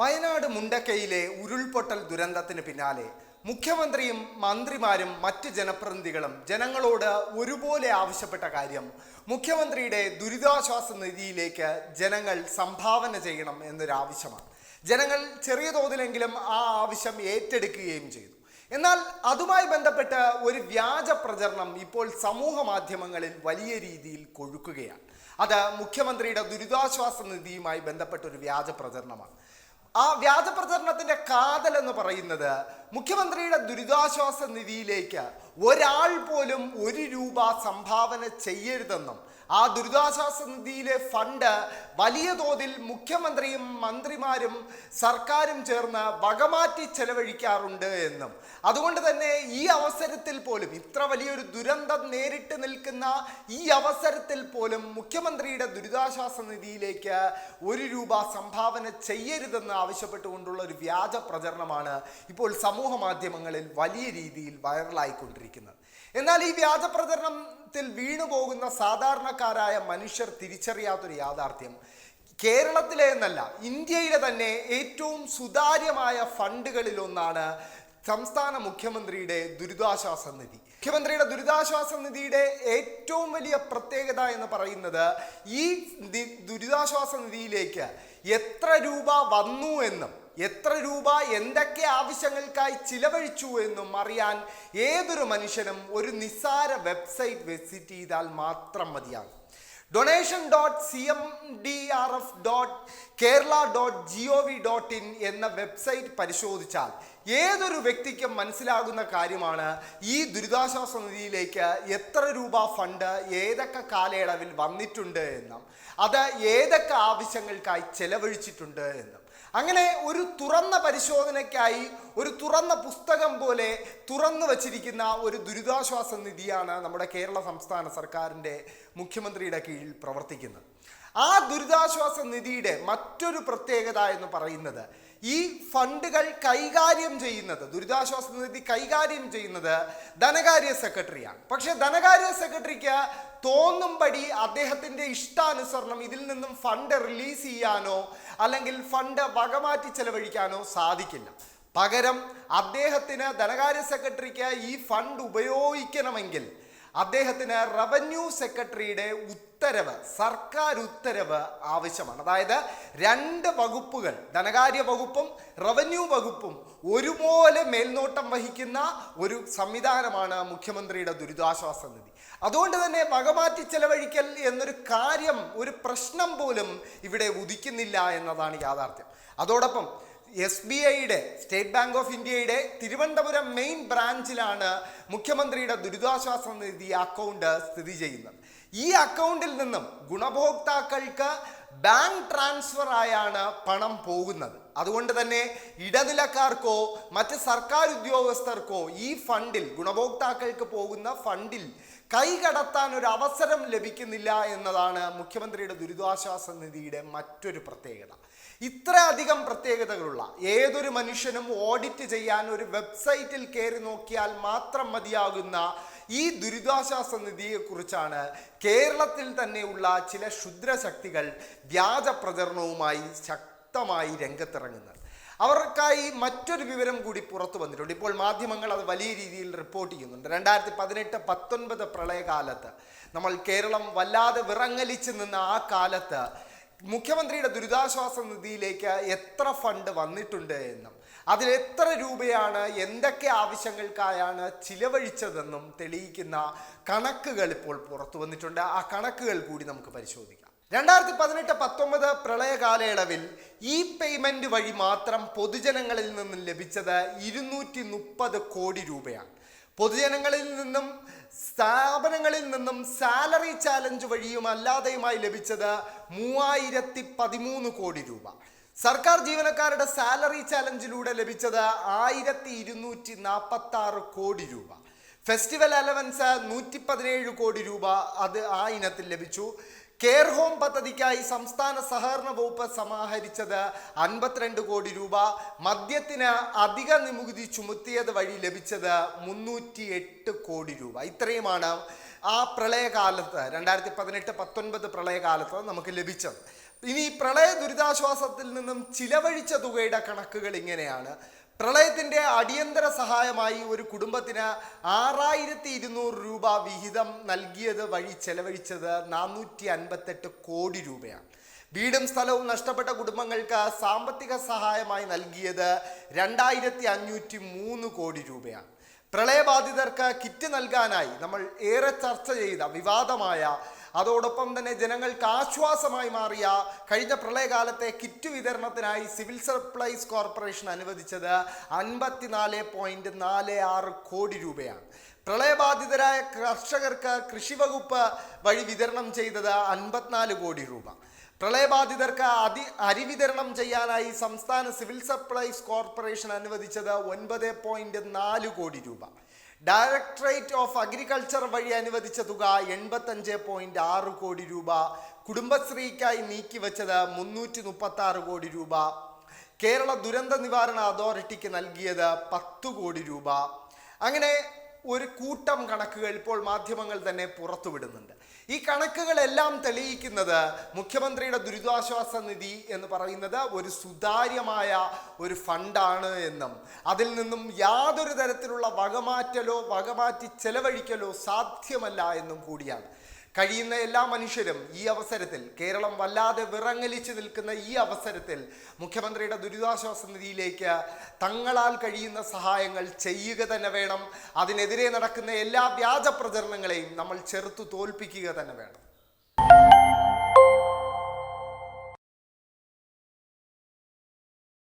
വയനാട് മുണ്ടക്കയിലെ ഉരുൾപൊട്ടൽ ദുരന്തത്തിന് പിന്നാലെ മുഖ്യമന്ത്രിയും മന്ത്രിമാരും മറ്റ് ജനപ്രതിനിധികളും ജനങ്ങളോട് ഒരുപോലെ ആവശ്യപ്പെട്ട കാര്യം മുഖ്യമന്ത്രിയുടെ ദുരിതാശ്വാസ നിധിയിലേക്ക് ജനങ്ങൾ സംഭാവന ചെയ്യണം എന്നൊരാവശ്യമാണ്. ജനങ്ങൾ ചെറിയ തോതിലെങ്കിലും ആ ആവശ്യം ഏറ്റെടുക്കുകയും ചെയ്തു. എന്നാൽ അതുമായി ബന്ധപ്പെട്ട് ഒരു വ്യാജ പ്രചരണം ഇപ്പോൾ സമൂഹ മാധ്യമങ്ങളിൽ വലിയ രീതിയിൽ കൊഴുക്കുകയാണ്. അത് മുഖ്യമന്ത്രിയുടെ ദുരിതാശ്വാസ നിധിയുമായി ബന്ധപ്പെട്ട ഒരു വ്യാജ പ്രചരണമാണ്. ആ വ്യാജ പ്രചരണത്തിന്റെ കാതൽ എന്ന് പറയുന്നത് മുഖ്യമന്ത്രിയുടെ ദുരിതാശ്വാസ നിധിയിലേക്ക് ഒരാൾ പോലും ഒരു രൂപ സംഭാവന ചെയ്യരുതെന്നും ആ ദുരിതാശ്വാസ നിധിയിലെ ഫണ്ട് വലിയ തോതിൽ മുഖ്യമന്ത്രിയും മന്ത്രിമാരും സർക്കാരും ചേർന്ന് വകമാറ്റി ചെലവഴിക്കാറുണ്ട് എന്നും. അതുകൊണ്ട് തന്നെ ഈ അവസരത്തിൽ പോലും ഇത്ര വലിയൊരു ദുരന്തം നേരിട്ട് നിൽക്കുന്ന ഈ അവസരത്തിൽ പോലും മുഖ്യമന്ത്രിയുടെ ദുരിതാശ്വാസ നിധിയിലേക്ക് ഒരു രൂപ സംഭാവന ചെയ്യരുതെന്ന് ആവശ്യപ്പെട്ടുകൊണ്ടുള്ള ഒരു വ്യാജ പ്രചരണമാണ് ഇപ്പോൾ സമൂഹ മാധ്യമങ്ങളിൽ വലിയ രീതിയിൽ വൈറലായിക്കൊണ്ടിരിക്കുന്നത്. എന്നാൽ ഈ വ്യാജ പ്രചരണത്തിൽ വീണുപോകുന്ന സാധാരണക്കാരായ മനുഷ്യർ തിരിച്ചറിയാത്തൊരു യാഥാർത്ഥ്യം. കേരളത്തിലെ എന്നല്ല ഇന്ത്യയിലെ തന്നെ ഏറ്റവും സുതാര്യമായ ഫണ്ടുകളിലൊന്നാണ് സംസ്ഥാന മുഖ്യമന്ത്രിയുടെ ദുരിതാശ്വാസ നിധി. മുഖ്യമന്ത്രിയുടെ ദുരിതാശ്വാസ നിധിയുടെ ഏറ്റവും വലിയ പ്രത്യേകത എന്ന് പറയുന്നത് ഈ ദുരിതാശ്വാസ നിധിയിലേക്ക് എത്ര രൂപ വന്നു എന്നും എത്ര രൂപ എന്തൊക്കെ ആവശ്യങ്ങൾക്കായി ചിലവഴിച്ചു എന്നും അറിയാൻ ഏതൊരു മനുഷ്യനും ഒരു നിസ്സാര വെബ്സൈറ്റ് വിസിറ്റ് ചെയ്താൽ മാത്രം മതിയാകും. Donation dot C M D R F dot Kerala dot G O V dot in എന്ന വെബ്സൈറ്റ് പരിശോധിച്ചാൽ ഏതൊരു വ്യക്തിക്കും മനസ്സിലാകുന്ന കാര്യമാണ് ഈ ദുരിതാശ്വാസ നിധിയിലേക്ക് എത്ര രൂപ ഫണ്ട് ഏതൊക്കെ കാലയളവിൽ വന്നിട്ടുണ്ട് എന്നും. അത് ഏതൊക്കെ ആവശ്യങ്ങൾക്കായി ചെലവഴിച്ചിട്ടുണ്ട് എന്നും. അങ്ങനെ ഒരു തുറന്ന പരിശോധനയ്ക്കായി ഒരു തുറന്ന പുസ്തകം പോലെ തുറന്നു വച്ചിരിക്കുന്ന ഒരു ദുരിതാശ്വാസ നിധിയാണ് നമ്മുടെ കേരള സംസ്ഥാന സർക്കാരിന്റെ മുഖ്യമന്ത്രിയുടെ കീഴിൽ പ്രവർത്തിക്കുന്നത്. ആ ദുരിതാശ്വാസ നിധിയുടെ മറ്റൊരു പ്രത്യേകത എന്ന് പറയുന്നത് ഈ ഫണ്ടുകൾ കൈകാര്യം ചെയ്യുന്നത് ദുരിതാശ്വാസ നിധി കൈകാര്യം ചെയ്യുന്നത് ധനകാര്യ സെക്രട്ടറിയാണ്. പക്ഷേ ധനകാര്യ സെക്രട്ടറിക്ക് തോന്നുംപടി അദ്ദേഹത്തിന്റെ ഇഷ്ടാനുസരണം ഇതിൽ നിന്നും ഫണ്ട് റിലീസ് ചെയ്യാനോ അല്ലെങ്കിൽ ഫണ്ട് വകമാറ്റി ചെലവഴിക്കാനോ സാധിക്കില്ല. പകരം അദ്ദേഹത്തിന് ധനകാര്യ സെക്രട്ടറിക്ക് ഈ ഫണ്ട് ഉപയോഗിക്കണമെങ്കിൽ അദ്ദേഹത്തിന് റവന്യൂ സെക്രട്ടറിയുടെ ഉത്തരവ് സർക്കാർ ഉത്തരവ് ആവശ്യമാണ്. അതായത് രണ്ട് വകുപ്പുകൾ ധനകാര്യ വകുപ്പും റവന്യൂ വകുപ്പും ഒരുപോലെ മേൽനോട്ടം വഹിക്കുന്ന ഒരു സംവിധാനമാണ് മുഖ്യമന്ത്രിയുടെ ദുരിതാശ്വാസ നിധി. അതുകൊണ്ട് തന്നെ വകമാറ്റി ചെലവഴിക്കൽ എന്നൊരു കാര്യം ഒരു പ്രശ്നം പോലും ഇവിടെ ഉദിക്കുന്നില്ല എന്നതാണ് യാഥാർത്ഥ്യം. അതോടൊപ്പം എസ് ബി ഐയുടെ സ്റ്റേറ്റ് ബാങ്ക് ഓഫ് ഇന്ത്യയുടെ തിരുവനന്തപുരം മെയിൻ ബ്രാഞ്ചിലാണ് മുഖ്യമന്ത്രിയുടെ ദുരിതാശ്വാസ നിധി അക്കൗണ്ട് സ്ഥിതി ചെയ്യുന്നത്. ഈ അക്കൗണ്ടിൽ നിന്നും ഗുണഭോക്താക്കൾക്ക് ബാങ്ക് ട്രാൻസ്ഫർ ആയാണ് പണം പോകുന്നത്. അതുകൊണ്ട് തന്നെ ഇടനിലക്കാർക്കോ മറ്റ് സർക്കാർ ഉദ്യോഗസ്ഥർക്കോ ഈ ഫണ്ടിൽ ഗുണഭോക്താക്കൾക്ക് പോകുന്ന ഫണ്ടിൽ കൈകടത്താൻ ഒരു അവസരം ലഭിക്കുന്നില്ല എന്നതാണ് മുഖ്യമന്ത്രിയുടെ ദുരിതാശ്വാസ നിധിയുടെ മറ്റൊരു പ്രത്യേകത. ഇത്രയധികം പ്രത്യേകതകളുള്ള ഏതൊരു മനുഷ്യനും ഓഡിറ്റ് ചെയ്യാൻ ഒരു വെബ്സൈറ്റിൽ കയറി നോക്കിയാൽ മാത്രം മതിയാകുന്ന ഈ ദുരിതാശ്വാസ നിധിയെക്കുറിച്ചാണ് കേരളത്തിൽ തന്നെയുള്ള ചില ക്ഷുദ്രശക്തികൾ വ്യാജ പ്രചരണവുമായി ശക്തമായി രംഗത്തിറങ്ങുന്നത്. അവർക്കായി മറ്റൊരു വിവരം കൂടി പുറത്തു വന്നിട്ടുണ്ട്. ഇപ്പോൾ മാധ്യമങ്ങൾ അത് വലിയ രീതിയിൽ റിപ്പോർട്ട് ചെയ്യുന്നുണ്ട്. രണ്ടായിരത്തി പതിനെട്ട് പത്തൊൻപത് പ്രളയകാലത്ത് നമ്മൾ കേരളം വല്ലാതെ വിറങ്ങലിച്ച് നിന്ന ആ കാലത്ത് മുഖ്യമന്ത്രിയുടെ ദുരിതാശ്വാസ നിധിയിലേക്ക് എത്ര ഫണ്ട് വന്നിട്ടുണ്ട് എന്നും അതിൽ എത്ര രൂപയാണ് എന്തൊക്കെ ആവശ്യങ്ങൾക്കായാണ് ചിലവഴിച്ചതെന്നും തെളിയിക്കുന്ന കണക്കുകൾ ഇപ്പോൾ പുറത്തു വന്നിട്ടുണ്ട്. ആ കണക്കുകൾ കൂടി നമുക്ക് പരിശോധിക്കാം. രണ്ടായിരത്തി പതിനെട്ട് പത്തൊമ്പത് പ്രളയ കാലയളവിൽ ഈ പേയ്മെന്റ് വഴി മാത്രം പൊതുജനങ്ങളിൽ നിന്നും ലഭിച്ചത് ഇരുന്നൂറ്റി കോടി രൂപയാണ്. പൊതുജനങ്ങളിൽ നിന്നും സ്ഥാപനങ്ങളിൽ നിന്നും സാലറി ചാലഞ്ച് വഴിയും അല്ലാതെയുമായി ലഭിച്ചത് മൂവായിരത്തി പതിമൂന്ന് കോടി രൂപ. സർക്കാർ ജീവനക്കാരുടെ സാലറി ചാലഞ്ചിലൂടെ ലഭിച്ചത് ആയിരത്തി ഇരുന്നൂറ്റി നാൽപ്പത്തി ആറ് കോടി രൂപ. ഫെസ്റ്റിവൽ അലവൻസ് നൂറ്റി പതിനേഴ് കോടി രൂപ അത് ആ ഇനത്തിൽ ലഭിച്ചു. കെയർ ഹോം പദ്ധതിക്കായി സംസ്ഥാന സഹകരണ വകുപ്പ് സമാഹരിച്ചത് അൻപത്തിരണ്ട് കോടി രൂപ. മദ്യത്തിന് അധിക നികുതി ചുമത്തിയത് വഴി ലഭിച്ചത് മുന്നൂറ്റി എട്ട് കോടി രൂപ. ഇത്രയുമാണ് ആ പ്രളയകാലത്ത് രണ്ടായിരത്തി പതിനെട്ട് പത്തൊൻപത് പ്രളയകാലത്ത് നമുക്ക് ലഭിച്ചത്. ഇനി പ്രളയ ദുരിതാശ്വാസത്തിൽ നിന്നും ചിലവഴിച്ച തുകയുടെ കണക്കുകൾ ഇങ്ങനെയാണ്. പ്രളയത്തിന്റെ അടിയന്തര സഹായമായി ഒരു കുടുംബത്തിന് ആറായിരത്തി ഇരുന്നൂറ് രൂപ വിഹിതം നൽകിയത് വഴി ചെലവഴിച്ചത് നാനൂറ്റി അൻപത്തെട്ട് കോടി രൂപയാണ്. വീടും സ്ഥലവും നഷ്ടപ്പെട്ട കുടുംബങ്ങൾക്ക് സാമ്പത്തിക സഹായമായി നൽകിയത് രണ്ടായിരത്തി അഞ്ഞൂറ്റി മൂന്ന് കോടി രൂപയാണ്. പ്രളയബാധിതർക്ക് കിറ്റ് നൽകാനായി നമ്മൾ ഏറെ ചർച്ച ചെയ്ത വിവാദമായ അതോടൊപ്പം തന്നെ ജനങ്ങൾക്ക് ആശ്വാസമായി മാറിയ കഴിഞ്ഞ പ്രളയകാലത്തെ കിറ്റ് വിതരണത്തിനായി സിവിൽ സപ്ലൈസ് കോർപ്പറേഷൻ അനുവദിച്ചത് അൻപത്തിനാല് നാല് ആറ് കോടി രൂപയാണ്. പ്രളയബാധിതരായ കർഷകർക്ക് കൃഷിവകുപ്പ് വഴി വിതരണം ചെയ്തത് അൻപത്തിനാല് കോടി രൂപ. പ്രളയബാധിതർക്ക് അതി അരി വിതരണം ചെയ്യാനായി സംസ്ഥാന സിവിൽ സപ്ലൈസ് കോർപ്പറേഷൻ അനുവദിച്ചത് ഒൻപത് നാല് കോടി രൂപ. ഡയറക്ടറേറ്റ് ഓഫ് അഗ്രികൾച്ചർ വഴി അനുവദിച്ച തുക എൺപത്തഞ്ച് പോയിന്റ് ആറ് കോടി രൂപ. കുടുംബശ്രീക്കായി നീക്കിവെച്ചത് മുന്നൂറ്റി മുപ്പത്തി ആറ് കോടി രൂപ. കേരള ദുരന്ത നിവാരണ അതോറിറ്റിക്ക് നൽകിയത് പത്തു കോടി രൂപ. അങ്ങനെ ഒരു കൂട്ടം കണക്കുകൾ ഇപ്പോൾ മാധ്യമങ്ങൾ തന്നെ പുറത്തുവിടുന്നുണ്ട്. ഈ കണക്കുകളെല്ലാം തെളിയിക്കുന്നത് മുഖ്യമന്ത്രിയുടെ ദുരിതാശ്വാസ നിധി എന്ന് പറയുന്നത് ഒരു സുതാര്യമായ ഒരു ഫണ്ടാണ് എന്നും അതിൽ നിന്നും യാതൊരു തരത്തിലുള്ള വകമാറ്റലോ വകമാറ്റി ചെലവഴിക്കലോ സാധ്യമല്ല എന്നും കൂടിയാണ്. കഴിയുന്ന എല്ലാ മനുഷ്യരും ഈ അവസരത്തിൽ കേരളം വല്ലാതെ വിറങ്ങലിച്ചു നിൽക്കുന്ന ഈ അവസരത്തിൽ മുഖ്യമന്ത്രിയുടെ ദുരിതാശ്വാസ നിധിയിലേക്ക് തങ്ങളാൽ കഴിയുന്ന സഹായങ്ങൾ ചെയ്യുക തന്നെ വേണം. അതിനെതിരെ നടക്കുന്ന എല്ലാ വ്യാജ പ്രചരണങ്ങളെയും നമ്മൾ ചെറുത്തു തോൽപ്പിക്കുക തന്നെ വേണം.